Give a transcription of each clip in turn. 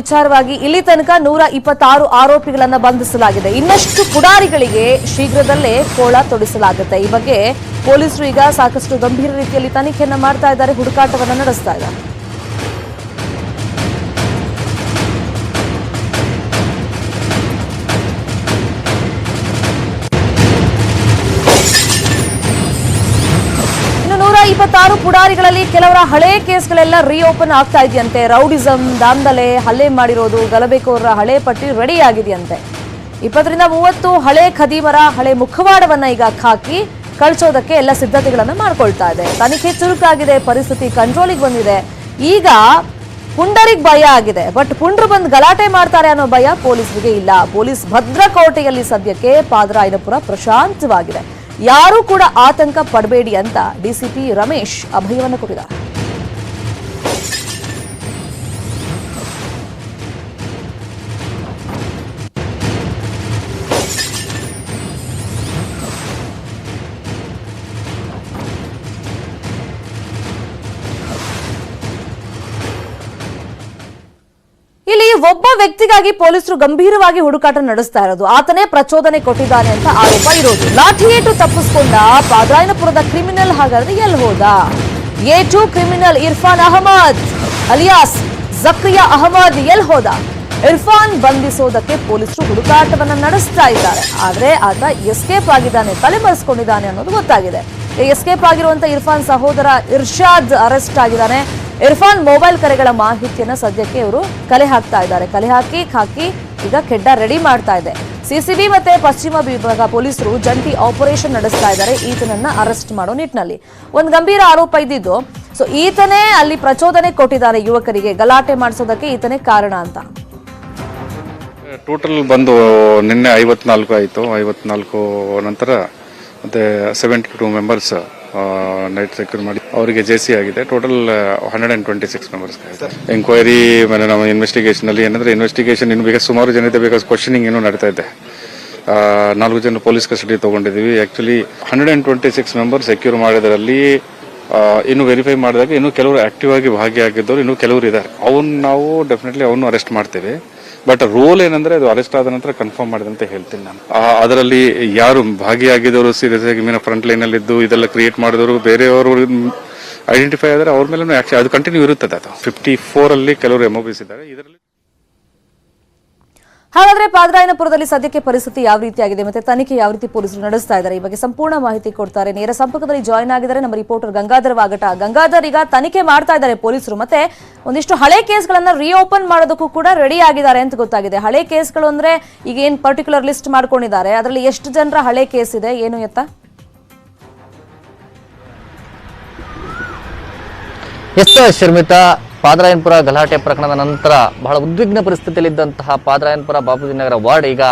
ವಿಚಾರವಾಗಿ ಇಲ್ಲಿ ತನಕ ನೂರ ಇಪ್ಪತ್ತಾರು ಆರೋಪಿಗಳನ್ನ ಬಂಧಿಸಲಾಗಿದೆ. ಇನ್ನಷ್ಟು ಪುಡಾರಿಗಳಿಗೆ ಶೀಘ್ರದಲ್ಲೇ ಕೋಳ ತೊಡಿಸಲಾಗುತ್ತೆ. ಈ ಬಗ್ಗೆ ಪೊಲೀಸರು ಈಗ ಸಾಕಷ್ಟು ಗಂಭೀರ ರೀತಿಯಲ್ಲಿ ತನಿಖೆಯನ್ನು ಮಾಡ್ತಾ ಇದ್ದಾರೆ, ಹುಡುಕಾಟವನ್ನು ನಡೆಸ್ತಾ ಇದ್ದಾರೆ. ಇಪ್ಪತ್ತಾರು ಪುಡಾರಿಗಳಲ್ಲಿ ಕೆಲವರ ಹಳೆ ಕೇಸ್ಗಳೆಲ್ಲ ರೀಓಪನ್ ಆಗ್ತಾ ಇದೆಯಂತೆ. ರೌಡಿಸಂ, ದಾಂಧಲೆ, ಹಲ್ಲೆ ಮಾಡಿರೋದು ಗಲಭೆಕೋರರ ಹಳೆ ಪಟ್ಟಿ ರೆಡಿ ಆಗಿದೆಯಂತೆ ಇಪ್ಪತ್ತರಿಂದ ಮೂವತ್ತು ಹಳೆ ಖದೀಮರ ಹಳೆ ಮುಖವಾಡವನ್ನ ಈಗ ಹಾಕಿ ಕಳಿಸೋದಕ್ಕೆ ಎಲ್ಲ ಸಿದ್ಧತೆಗಳನ್ನು ಮಾಡ್ಕೊಳ್ತಾ ಇದೆ. ತನಿಖೆ ಚುರುಕಾಗಿದೆ, ಪರಿಸ್ಥಿತಿ ಕಂಟ್ರೋಲಿಗೆ ಬಂದಿದೆ. ಈಗ ಪುಂಡರಿಗೆ ಭಯ ಆಗಿದೆ. ಬಟ್ ಪುಂಡ್ರು ಬಂದು ಗಲಾಟೆ ಮಾಡ್ತಾರೆ ಅನ್ನೋ ಭಯ ಪೊಲೀಸರಿಗೆ ಇಲ್ಲ. ಪೊಲೀಸ್ ಭದ್ರಕೋಟೆಯಲ್ಲಿ ಸದ್ಯಕ್ಕೆ ಪಾದ್ರಾಯನಪುರ ಪ್ರಶಾಂತವಾಗಿದೆ. ಯಾರೂ ಕೂಡ ಆತಂಕ ಪಡಬೇಡಿ ಅಂತ ಡಿಸಿಪಿ ರಮೇಶ್ ಅಭಯವನ್ನು ಕೊಟ್ಟಿದ್ದಾರೆ. ಒಬ್ಬ ವ್ಯಕ್ತಿಗಾಗಿ ಪೊಲೀಸರು ಗಂಭೀರವಾಗಿ ಹುಡುಕಾಟ ನಡೆಸ್ತಾ ಇರೋದು. ಆತನೇ ಪ್ರಚೋದನೆ ಕೊಟ್ಟಿದ್ದಾನೆ ಅಂತ ಆರೋಪ ಇರೋದು. ಏಟು ತಪ್ಪಿಸ್ಕೊಂಡ ಪಾದರಾಯನಪುರದ ಕ್ರಿಮಿನಲ್ ಹಾಗಾದ್ರೆ ಎಲ್ಲಿ ಹೋದ? ಏಟು ಕ್ರಿಮಿನಲ್ ಇರ್ಫಾನ್ ಅಹಮದ್, ಅಲಿಯಾಸ್ ಜಕ್ರಿಯಾ ಅಹಮದ್ ಎಲ್ಲಿ ಹೋದ? ಇರ್ಫಾನ್ ಬಂಧಿಸೋದಕ್ಕೆ ಪೊಲೀಸರು ಹುಡುಕಾಟವನ್ನ ನಡೆಸ್ತಾ ಇದ್ದಾರೆ. ಆದ್ರೆ ಆತ ಎಸ್ಕೇಪ್ ಆಗಿದ್ದಾನೆ ತಲೆಮರೆಸ್ಕೊಂಡಿದ್ದಾನೆ ಅನ್ನೋದು ಗೊತ್ತಾಗಿದೆ. ಎಸ್ಕೇಪ್ ಆಗಿರುವಂತ ಇರ್ಫಾನ್ ಸಹೋದರ ಇರ್ಷಾದ್ ಅರೆಸ್ಟ್ ಆಗಿದ್ದಾನೆ. ಇರ್ಫಾನ್ ಮೊಬೈಲ್ ಕರೆಗಳ ಮಾಹಿತಿಯನ್ನು ಸದ್ಯಕ್ಕೆ ಇವರು ಕಲೆ ಹಾಕ್ತಾ ಇದ್ದಾರೆ. ಕಲೆ ಹಾಕಿ ಹಾಕಿ ಈಗ ಖೆಡ್ಡ ರೆಡಿ ಮಾಡ್ತಾ ಇದೆ. ಸಿಸಿಬಿ ಮತ್ತೆ ಪಶ್ಚಿಮ ವಿಭಾಗ ಪೊಲೀಸರು ಜಂಟಿ ಆಪರೇಷನ್ ನಡೆಸ್ತಾ ಇದ್ದಾರೆ. ಈತನನ್ನ ಅರೆಸ್ಟ್ ಮಾಡೋ ನಿಟ್ಟಿನಲ್ಲಿ. ಒಂದು ಗಂಭೀರ ಆರೋಪ ಇದ್ದಿದ್ದು, ಸೊ ಈತನೇ ಅಲ್ಲಿ ಪ್ರಚೋದನೆ ಕೊಟ್ಟಿದ್ದಾರೆ ಯುವಕರಿಗೆ. ಗಲಾಟೆ ಮಾಡಿಸೋದಕ್ಕೆ ಈತನೇ ಕಾರಣ ಅಂತ. ಟೋಟಲ್ ಬಂದು ನಿನ್ನೆ ಐವತ್ನಾಲ್ಕು ಆಯಿತು. ಐವತ್ನಾಲ್ಕು ನಂತರ ಮತ್ತೆ seventy two members night secure ಮಾಡಿ. ಅವರಿಗೆ ಜೆ ಸಿ ಆಗಿದೆ. Total hundred and twenty six members enquiry ಮೇಲೆ ನಮ್ಮ ಇನ್ವೆಸ್ಟಿಗೇಷನ್ ಅಲ್ಲಿ ಏನಂದ್ರೆ ಇನ್ವೆಸ್ಟಿಗೇಷನ್ ಇನ್ನು ಬೇಕಾದ ಸುಮಾರು ಜನ ಇದೆ ಬೇಕಾದ ಕ್ವಶನಿಂಗ್ ಏನು ನಡೀತಾ ಇದೆ. ನಾಲ್ಕು ಜನ ಪೊಲೀಸ್ ಕಸ್ಟಡಿ ತಗೊಂಡಿದ್ದೀವಿ. Actually hundred and twenty six member secure ಮಾಡಿದ್ರಲ್ಲಿ ಇನ್ನು ವೆರಿಫೈ ಮಾಡಿದಾಗ ಇನ್ನು ಕೆಲವರು ಆಕ್ಟಿವ್ ಆಗಿ ಭಾಗಿಯಾಗಿದ್ದವರು ಇನ್ನು ಕೆಲವರು ಇದ್ದಾರೆ. ಅವನ್ನ ನಾವು ಡೆಫಿನೆಟ್ಲಿ ಅವನು ಅರೆಸ್ಟ್ ಮಾಡ್ತೇವೆ. ಬಟ್ ರೋಲ್ ಏನಂದ್ರೆ ಅದು ಅರೆಸ್ಟ್ ಆದ ನಂತರ ಕನ್ಫರ್ಮ್ ಮಾಡಿದೆ ಹೇಳ್ತೀನಿ ನಾನು. ಅದರಲ್ಲಿ ಯಾರು ಭಾಗಿಯಾಗಿದ್ದವರು ಸೀರಿಯಸ್ ಆಗಿ ಮೀನ ಫ್ರಂಟ್ ಲೈನ್ ಅಲ್ಲಿ ಇದ್ದು ಇದೆಲ್ಲ ಕ್ರಿಯೇಟ್ ಮಾಡಿದವರು ಬೇರೆಯವರು ಐಡೆಂಟಿಫೈ ಆದರೆ ಅವ್ರ ಮೇಲೆ ಅದು ಕಂಟಿನ್ಯೂ ಇರುತ್ತದೆ ಅದು. ಫಿಫ್ಟಿ ಫೋರ್ ಅಲ್ಲಿ ಕೆಲವರು ಎಮೋಬಿಸ್ ಇದ್ದಾರೆ. ಇದರಲ್ಲಿ ಹಾಗಾದ್ರೆ ಪಾದರಾಯನಪುರದಲ್ಲಿ ಸದ್ಯಕ್ಕೆ ಪರಿಸ್ಥಿತಿ ಯಾವ ರೀತಿಯಾಗಿದೆ ಮತ್ತೆ ತನಿಖೆ ಯಾವ ರೀತಿ ಪೊಲೀಸರು ನಡೆಸ್ತಾ ಇದ್ದಾರೆ? ಈ ಬಗ್ಗೆ ಸಂಪೂರ್ಣ ಮಾಹಿತಿ ಕೊಡ್ತಾರೆ. ನೇರ ಸಂಪರ್ಕದಲ್ಲಿ ಜಾಯ್ನ್ ಆಗಿದ್ದಾರೆ ನಮ್ಮ ರಿಪೋರ್ಟರ್ ಗಂಗಾಧರ್ ವಾಗಟ. ಗಂಗಾಧರ್ ಈಗ ತನಿಖೆ ಮಾಡ್ತಾ ಇದ್ದಾರೆ ಪೊಲೀಸರು. ಮತ್ತೆ ಒಂದಿಷ್ಟು ಹಳೆ ಕೇಸ್ಗಳನ್ನ ರೀಓಪನ್ ಮಾಡೋದಕ್ಕೂ ಕೂಡ ರೆಡಿ ಆಗಿದ್ದಾರೆ ಅಂತ ಗೊತ್ತಾಗಿದೆ. ಹಳೆ ಕೇಸ್ಗಳು ಅಂದ್ರೆ ಈಗ ಏನ್ ಪರ್ಟಿಕ್ಯುಲರ್ ಲಿಸ್ಟ್ ಮಾಡ್ಕೊಂಡಿದ್ದಾರೆ? ಅದರಲ್ಲಿ ಎಷ್ಟು ಜನರ ಹಳೆ ಕೇಸ್ ಇದೆ? ಏನು ಎತ್ತ? ಎಸ್ ಶರ್ಮಿತಾ. ಪಾದರಾಯನಪುರ ಗಲಾಟೆ ಪ್ರಕರಣದ ನಂತರ ಬಹಳ ಉದ್ವಿಗ್ನ ಪರಿಸ್ಥಿತಿಯಲ್ಲಿದ್ದಂತಹ ಪಾದರಾಯನಪುರ ಬಾಬುಜಿ ನಗರ ವಾರ್ಡ್ ಈಗ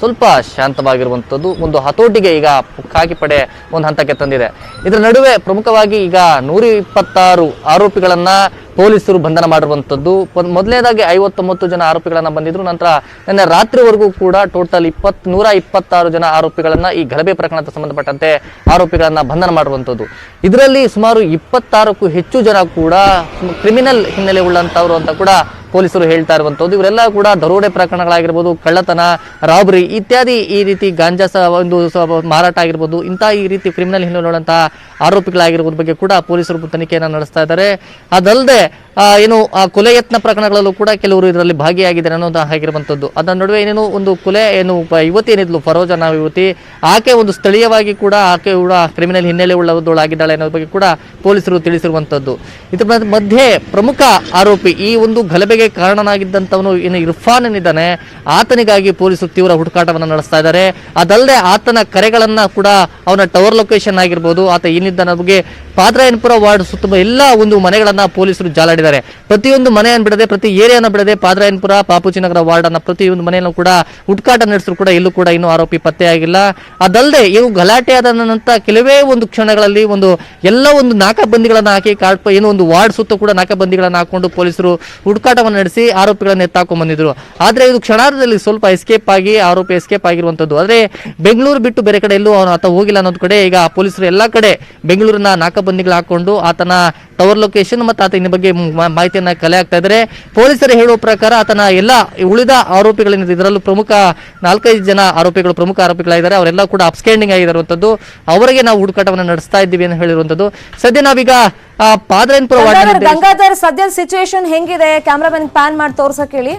ಸ್ವಲ್ಪ ಶಾಂತವಾಗಿರುವಂಥದ್ದು. ಒಂದು ಹತೋಟಿಗೆ ಈಗ ಖಾಕಿ ಪಡೆ ಒಂದು ಹಂತಕ್ಕೆ ತಂದಿದೆ. ಇದರ ನಡುವೆ ಪ್ರಮುಖವಾಗಿ ಈಗ ನೂರ ಇಪ್ಪತ್ತಾರು ಆರೋಪಿಗಳನ್ನ ಪೊಲೀಸರು ಬಂಧನ ಮಾಡಿರುವಂಥದ್ದು. ಮೊದಲನೇದಾಗಿ ಐವತ್ತೊಂಬತ್ತು ಜನ ಆರೋಪಿಗಳನ್ನು ಬಂದಿದ್ರು ನಂತರ ನಿನ್ನೆ ರಾತ್ರಿವರೆಗೂ ಕೂಡ ಟೋಟಲ್ ಇಪ್ಪತ್, ನೂರ ಇಪ್ಪತ್ತಾರು ಜನ ಆರೋಪಿಗಳನ್ನು ಈ ಗಲಭೆ ಪ್ರಕರಣಕ್ಕೆ ಸಂಬಂಧಪಟ್ಟಂತೆ ಆರೋಪಿಗಳನ್ನು ಬಂಧನ ಮಾಡಿರುವಂಥದ್ದು. ಇದರಲ್ಲಿ ಸುಮಾರು ಇಪ್ಪತ್ತಾರಕ್ಕೂ ಹೆಚ್ಚು ಜನ ಕೂಡ ಕ್ರಿಮಿನಲ್ ಹಿನ್ನೆಲೆ ಉಳ್ಳಂತವ್ರು ಅಂತ ಕೂಡ ಪೊಲೀಸರು ಹೇಳ್ತಾ ಇರುವಂತದ್ದು ಇವರೆಲ್ಲ ಕೂಡ ದರೋಡೆ ಪ್ರಕರಣಗಳಾಗಿರ್ಬೋದು, ಕಳ್ಳತನ, ರಾಬರಿ ಇತ್ಯಾದಿ ಈ ರೀತಿ ಗಾಂಜಾ ಒಂದು ಮಾರಾಟ ಆಗಿರ್ಬೋದು, ಇಂಥ ಈ ರೀತಿ ಕ್ರಿಮಿನಲ್ ಹಿನ್ನೆಲೆ ಆರೋಪಿಗಳಾಗಿರ್ಬೋದು ಬಗ್ಗೆ ಕೂಡ ಪೊಲೀಸರು ತನಿಖೆಯನ್ನು ನಡೆಸ್ತಾ ಇದ್ದಾರೆ. ಅದಲ್ಲದೆ ಏನು, ಆ, ಕೊಲೆ ಯತ್ನ ಪ್ರಕರಣಗಳಲ್ಲೂ ಕೂಡ ಕೆಲವರು ಇದರಲ್ಲಿ ಭಾಗಿಯಾಗಿದ್ದಾರೆ ಅನ್ನೋದು ಆಗಿರುವಂಥದ್ದು ಅದರ ನಡುವೆ ಏನೇನು ಒಂದು ಕೊಲೆ, ಏನು ಯುವತಿ ಏನಿದ್ಲು ಫರೋಜನ ಯುವತಿ, ಆಕೆ ಒಂದು ಸ್ಥಳೀಯವಾಗಿ ಕೂಡ, ಆಕೆ ಕೂಡ ಕ್ರಿಮಿನಲ್ ಹಿನ್ನೆಲೆ ಉಳ್ಳವಳಾಗಿದ್ದಾಳೆ ಅನ್ನೋದ್ರ ಬಗ್ಗೆ ಕೂಡ ಪೊಲೀಸರು ತಿಳಿಸಿರುವಂಥದ್ದು. ಇದರ ಮಧ್ಯೆ ಪ್ರಮುಖ ಆರೋಪಿ, ಈ ಒಂದು ಗಲಭೆಗೆ ಕಾರಣನಾಗಿದ್ದಂಥವನು ಏನು ಇರ್ಫಾನ್ ಏನಿದ್ದಾನೆ ಆತನಿಗಾಗಿ ಪೊಲೀಸರು ತೀವ್ರ ಹುಡುಕಾಟವನ್ನು ನಡೆಸ್ತಾ ಇದ್ದಾರೆ. ಅದಲ್ಲದೆ ಆತನ ಕರೆಗಳನ್ನು ಕೂಡ ಅವನ ಟವರ್ ಲೊಕೇಶನ್ ಆಗಿರ್ಬೋದು, ಆತ ಏನಿದ್ದ ನಮಗೆ ಬಗ್ಗೆ ಪಾದರಾಯನಪುರ ವಾರ್ಡ್ ಸುತ್ತಮುತ್ತ ಎಲ್ಲ ಒಂದು ಮನೆಗಳನ್ನು ಪೊಲೀಸರು ಜಾಲಾಡಿದ್ದಾರೆ. ಪ್ರತಿಯೊಂದು ಮನೆಯನ್ನು ಬಿಡದೆ, ಪ್ರತಿ ಏರಿಯಾನ ಬಿಡದೆ ಪಾದ್ರಾಯನ್ಪುರ, ಪಾಪುಚಿನಗರ ವಾರ್ಡ್ ಅನ್ನ ಪ್ರತಿಯೊಂದು ಮನೆಯಲ್ಲೂ ಕೂಡ ಹುಡುಕಾಟ ನಡೆಸಿದ್ರು ಕೂಡ ಇಲ್ಲೂ ಕೂಡ ಇನ್ನೂ ಆರೋಪಿ ಪತ್ತೆಯಾಗಿಲ್ಲ. ಅದಲ್ಲದೆ ಇವು ಗಲಾಟೆ ಆದ ನಂತರ ಕೆಲವೇ ಒಂದು ಕ್ಷಣಗಳಲ್ಲಿ ಒಂದು ಎಲ್ಲ ಒಂದು ನಾಕಾಬಂದಿಗಳನ್ನ ಹಾಕಿ ಕಾಡ್ಪ ಏನೋ ಒಂದು ವಾರ್ಡ್ ಸುತ್ತ ಕೂಡ ನಾಕಬಂದಿಗಳನ್ನು ಹಾಕೊಂಡು ಪೊಲೀಸರು ಹುಡುಕಾಟವನ್ನು ನಡೆಸಿ ಆರೋಪಿಗಳನ್ನ ಎತ್ತಾಕೊಂಡ್ ಬಂದಿದ್ರು. ಆದ್ರೆ ಇದು ಕ್ಷಣಾರ್ಧದಲ್ಲಿ ಸ್ವಲ್ಪ ಎಸ್ಕೇಪ್ ಆಗಿ ಆರೋಪಿ ಎಸ್ಕೇಪ್ ಆಗಿರುವಂತದ್ದು. ಆದ್ರೆ ಬೆಂಗಳೂರು ಬಿಟ್ಟು ಬೇರೆ ಕಡೆ ಎಲ್ಲೂ ಅವನು ಆತ ಹೋಗಿಲ್ಲ ಅನ್ನೋದು ಕಡೆ ಈಗ ಪೊಲೀಸರು ಎಲ್ಲಾ ಕಡೆ ಬೆಂಗಳೂರಿನ ನಾಕಾಬಂದಿಗಳು ಹಾಕೊಂಡು ಆತನ ಟವರ್ ಲೊಕೇಶನ್ ಮತ್ತು ಆತನ ಇನ್ನ ಬಗ್ಗೆ ಮಾಹಿತಿಯನ್ನು ಕಲೆ ಆಗ್ತಾ ಇದ್ದಾರೆ ಪೊಲೀಸರು ಹೇಳುವ ಪ್ರಕಾರ ಆತನ ಎಲ್ಲ ಉಳಿದ ಆರೋಪಿಗಳೇನಿದೆ ಇದರಲ್ಲೂ ಪ್ರಮುಖ ನಾಲ್ಕೈದು ಜನ ಆರೋಪಿಗಳು ಪ್ರಮುಖ ಆರೋಪಿಗಳಾಗಿದ್ದಾರೆ. ಅವರೆಲ್ಲ ಕೂಡ ಅಪ್ಸ್ಟ್ಯಾಂಡಿಂಗ್ ಆಗಿರುವಂಥದ್ದು ಅವರಿಗೆ ನಾವು ಹುಡುಕಾಟವನ್ನು ನಡೆಸ್ತಾ ಇದ್ದೀವಿ ಅಂತ ಹೇಳಿರುವಂಥದ್ದು ಸದ್ಯ ನಾವೀಗ ಪಾದ್ರೇನ್ಪುರ ಗಂಗಾಧರ್ ಸದ್ಯ ಸದ್ಯದ ಸಿಚುವೇಶನ್ ಹೆಂಗಿದೆ? ಕ್ಯಾಮ್ರಾಮನ್ ಪ್ಯಾನ್ ಮಾಡಿ ತೋರ್ಸಕ್ ಹೇಳಿ.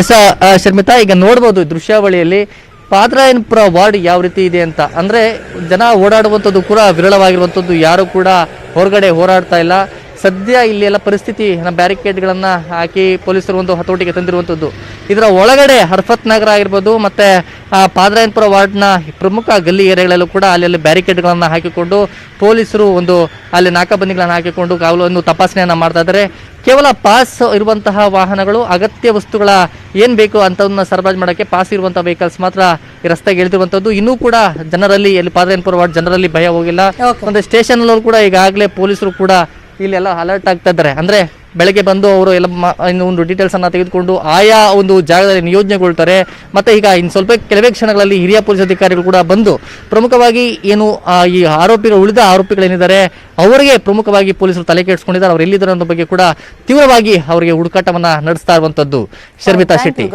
ಎಸ್ ಶರ್ಮಿತಾ ಈಗ ನೋಡ್ಬೋದು ದೃಶ್ಯಾವಳಿಯಲ್ಲಿ ಪಾದರಾಯನಪುರ ವಾರ್ಡ್ ಯಾವ ರೀತಿ ಇದೆ ಅಂತ? ಅಂದ್ರೆ ಜನ ಓಡಾಡುವಂಥದ್ದು ಕೂಡ ವಿರಳವಾಗಿರುವಂಥದ್ದು ಯಾರು ಕೂಡ ಹೊರಗಡೆ ಹೋರಾಡ್ತಾ ಇಲ್ಲ. ಸದ್ಯ ಇಲ್ಲಿ ಎಲ್ಲ ಪರಿಸ್ಥಿತಿ ಬ್ಯಾರಿಕೇಡ್ಗಳನ್ನು ಹಾಕಿ ಪೊಲೀಸರು ಒಂದು ಹತೋಟಿಗೆ ತಂದಿರುವಂಥದ್ದು. ಇದರ ಒಳಗಡೆ ಹರ್ಫತ್ ನಗರ ಆಗಿರ್ಬೋದು ಮತ್ತೆ ಆ, ಪಾದರಾಯನಪುರ ವಾರ್ಡ್ನ ಪ್ರಮುಖ ಗಲ್ಲಿ ಏರಿಯಾಗಳಲ್ಲೂ ಕೂಡ ಅಲ್ಲಿ ಬ್ಯಾರಿಕೇಡ್ಗಳನ್ನು ಹಾಕಿಕೊಂಡು ಪೊಲೀಸರು ಒಂದು ಅಲ್ಲಿ ನಾಕಾಬಂದಿಗಳನ್ನು ಹಾಕಿಕೊಂಡು ಕಾವಲನ್ನು ತಪಾಸಣೆಯನ್ನ ಮಾಡ್ತಾ ಇದ್ದಾರೆ. ಕೇವಲ ಪಾಸ್ ಇರುವಂತಹ ವಾಹನಗಳು ಅಗತ್ಯ ವಸ್ತುಗಳ ಏನು ಬೇಕು ಅಂತವನ್ನ ಸರಬರಾಜು ಮಾಡೋಕ್ಕೆ ಪಾಸ್ ಇರುವಂಥ ವೆಹಿಕಲ್ಸ್ ಮಾತ್ರ ಈ ರಸ್ತೆಗೆ ಇಳಿದಿರುವಂತದ್ದು ಇನ್ನೂ ಕೂಡ ಜನರಲ್ಲಿ ಇಲ್ಲಿ ಪಾದರಾಯನಪುರ ವಾರ್ಡ್ ಜನರಲ್ಲಿ ಭಯ ಹೋಗಿಲ್ಲ. ಒಂದು ಸ್ಟೇಷನ್ ಕೂಡ ಈಗಾಗಲೇ ಪೊಲೀಸರು ಕೂಡ ಇಲ್ಲೆಲ್ಲ ಅಲರ್ಟ್ ಆಗ್ತಾ ಇದ್ದಾರೆ ಅಂದ್ರೆ ಬೆಳಗ್ಗೆ ಬಂದು ಅವರು ಎಲ್ಲ ಇನ್ನು ಒಂದು ಡೀಟೇಲ್ಸನ್ನು ಅನ್ನ ತೆಗೆದುಕೊಂಡು ಆಯಾ ಒಂದು ಜಾಗದಲ್ಲಿ ನಿಯೋಜನೆಗೊಳ್ತಾರೆ. ಮತ್ತೆ ಈಗ ಇನ್ನು ಸ್ವಲ್ಪ ಕೆಲವೇ ಕ್ಷಣಗಳಲ್ಲಿ ಹಿರಿಯ ಪೊಲೀಸ್ ಅಧಿಕಾರಿಗಳು ಕೂಡ ಬಂದು ಪ್ರಮುಖವಾಗಿ ಏನು ಈ ಆರೋಪಿಗಳು ಉಳಿದ ಆರೋಪಿಗಳೇನಿದ್ದಾರೆ ಅವರಿಗೆ ಪ್ರಮುಖವಾಗಿ ಪೊಲೀಸರು ತಲೆ ಕೆಡಿಸ್ಕೊಂಡಿದ್ದಾರೆ. ಅವ್ರು ಎಲ್ಲಿದ್ದಾರೆ ಅನ್ನೋ ಬಗ್ಗೆ ಕೂಡ ತೀವ್ರವಾಗಿ ಅವರಿಗೆ ಹುಡುಕಾಟವನ್ನು ನಡೆಸ್ತಾ ಇರುವಂತದ್ದು. ಶರ್ಮಿತಾ ಶೆಟ್ಟಿ.